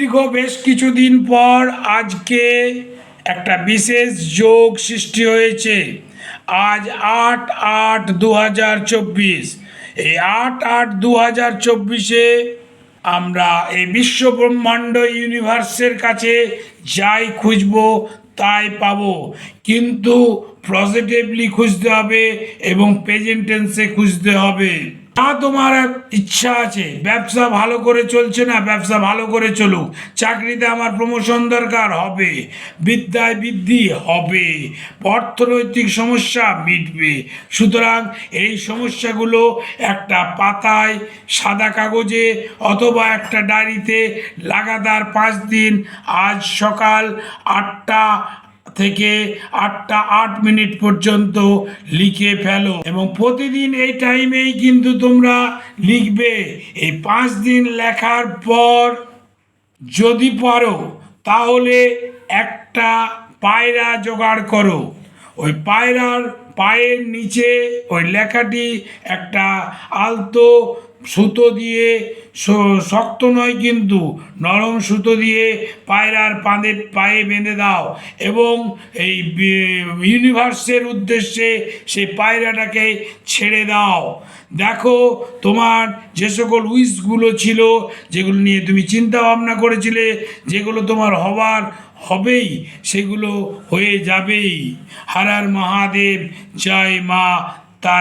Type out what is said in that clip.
দীর্ঘ বেশ কিছুদিন পর আজকে একটা বিশেষ যোগ সৃষ্টি হয়েছে। আজ আট আট দু হাজার চব্বিশ। এই আট আট দু হাজার চব্বিশে আমরা এই বিশ্ব ব্রহ্মাণ্ড ইউনিভার্সের কাছে যাই খুঁজবো, তাই পাব। কিন্তু পজিটিভলি খুঁজতে হবে এবং প্রেজেন্টেন্সে খুঁজতে হবে। তা তোমার ইচ্ছা আছে। ব্যবসা ভালো করে চলছে না, ব্যবসা ভালো করে চলুক। চাকরিতে আমার প্রমোশন দরকার হবে, বিদ্যায় বৃদ্ধি হবে, অর্থনৈতিক সমস্যা মিটবে। সুতরাং এই সমস্যাগুলো একটা পাতায়, সাদা কাগজে অথবা একটা ডায়েরিতে লাগাতার পাঁচ দিন, আজ সকাল আটটা থেকে আটটা আট মিনিট পর্যন্ত লিখে ফেলো। এবং প্রতিদিন এই টাইমেই কিন্তু তোমরা লিখবে। এই পাঁচ দিন লেখার পর যদি পারো, তাহলে একটা পায়রা জোগাড় করো। ওই পায়রার পায়ের নিচে ওই লেখাটি একটা আলতো সুতো দিয়ে শক্ত নয় কিন্তু, নরম সুতো দিয়ে পায়রার পাঁদে পায়ে বেঁধে দাও এবং এই ইউনিভার্সের উদ্দেশ্যে সেই পায়রাটাকে ছেড়ে দাও। দেখো, তোমার যে সকল উইশগুলো ছিল, যেগুলো নিয়ে তুমি চিন্তা ভাবনা করেছিলে, যেগুলো তোমার হবার হবেই, সেগুলো হয়ে যাবেই। হারার মহাদেব, জয় মা তারা।